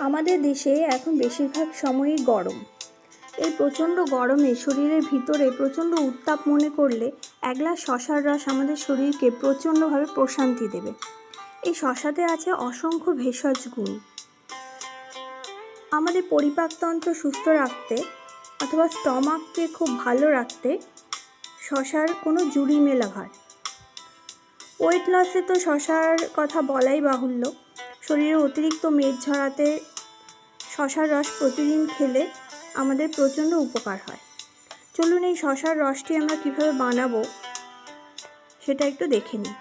আমাদের দেশে এখন বেশিরভাগ সময়ই গরম। এই প্রচণ্ড গরমে শরীরের ভিতরে প্রচণ্ড উত্তাপ মনে করলে এক গ্লাস শশার রস আমাদের শরীরকে প্রচণ্ডভাবে প্রশান্তি দেবে। এই শশাতে আছে অসংখ্য ভেষজ গুণ। আমাদের পরিপাকতন্ত্র সুস্থ রাখতে অথবা স্টমাককে খুব ভালো রাখতে শশার কোনো জুড়ি মেলা ভার ওয়েট লসে তো শশার কথা বলাই বাহুল্য। শরীরে অতিরিক্ত মেদ ঝরাতে শশার রস প্রতিদিন খেলে আমাদের প্রচণ্ড উপকার হয়। চলুন এই শশার রসটি আমরা কীভাবে বানাবো সেটা একটু দেখে নিই।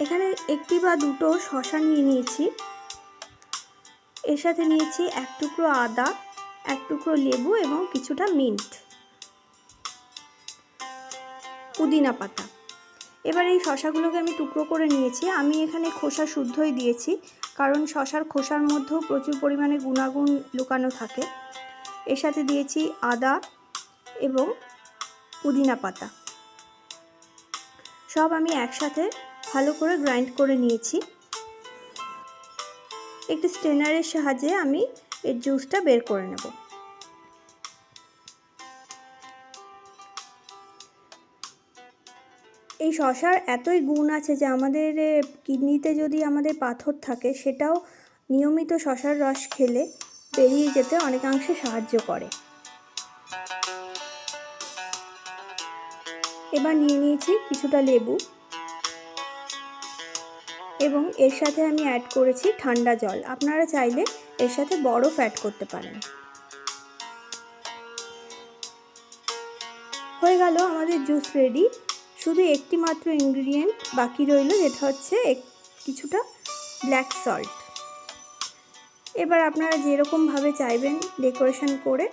এখানে একটি বা দুটো শশা নিয়ে নিয়েছি। এর সাথে নিয়েছি এক টুকরো আদা, এক টুকরো লেবু এবং কিছুটা মিন্ট। পুদিনা পাতা। এবার এই শশাগুলোকে আমি টুকরো করে নিয়েছি। আমি এখানে খোসা শুদ্ধই দিয়েছি, কারণ শশার খোসার মধ্যেও প্রচুর পরিমাণে গুণাগুণ লুকানো থাকে। এর সাথে দিয়েছি আদা এবং পুদিনা পাতা। সব আমি একসাথে ভালো করে গ্রাইন্ড করে নিয়েছি। একটি স্ট্রেনারের সাহায্যে আমি এর জুসটা বের করে নেব। এই শশার এতই গুণ আছে যে আমাদের কিডনিতে যদি আমাদের পাথর থাকে, সেটাও নিয়মিত শশার রস খেলে বেরিয়ে যেতে অনেকাংশে সাহায্য করে। এবার নিয়ে নিয়েছি কিছুটা লেবু এবং এর সাথে আমি অ্যাড করেছি ঠান্ডা জল। আপনারা চাইলে এর সাথে বরফ অ্যাড করতে পারেন। হয়ে গেল আমাদের জুস রেডি শুধু একটি মাত্র ইনগ্রিডিয়েন্ট বাকি রইল, যেটা হচ্ছে কিছুটা ব্ল্যাক সল্ট এবার আপনারা যেরকমভাবে চাইবেন ডেকোরেশন করে,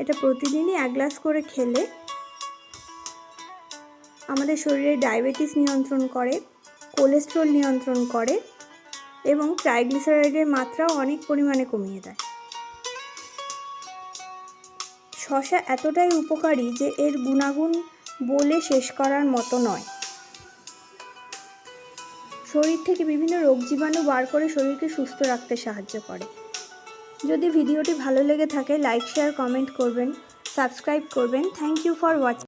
এটা প্রতিদিনই এক গ্লাস করে খেলে আমাদের শরীরে ডায়াবেটিস নিয়ন্ত্রণ করে কোলেস্ট্রল নিয়ন্ত্রণ করে এবং ট্রাইগ্লিসারাইডের মাত্রাও অনেক পরিমাণে কমিয়ে দেয়। শশা এতটাই উপকারী যে এর গুণাগুণ বলে শেষ করার মতো নয়। শরীর থেকে বিভিন্ন রোগ জীবাণু বার করে শরীরকে সুস্থ রাখতে সাহায্য করে। যদি ভিডিওটি ভালো লেগে থাকে লাইক শেয়ার কমেন্ট করবেন সাবস্ক্রাইব করবেন। Thank you for watching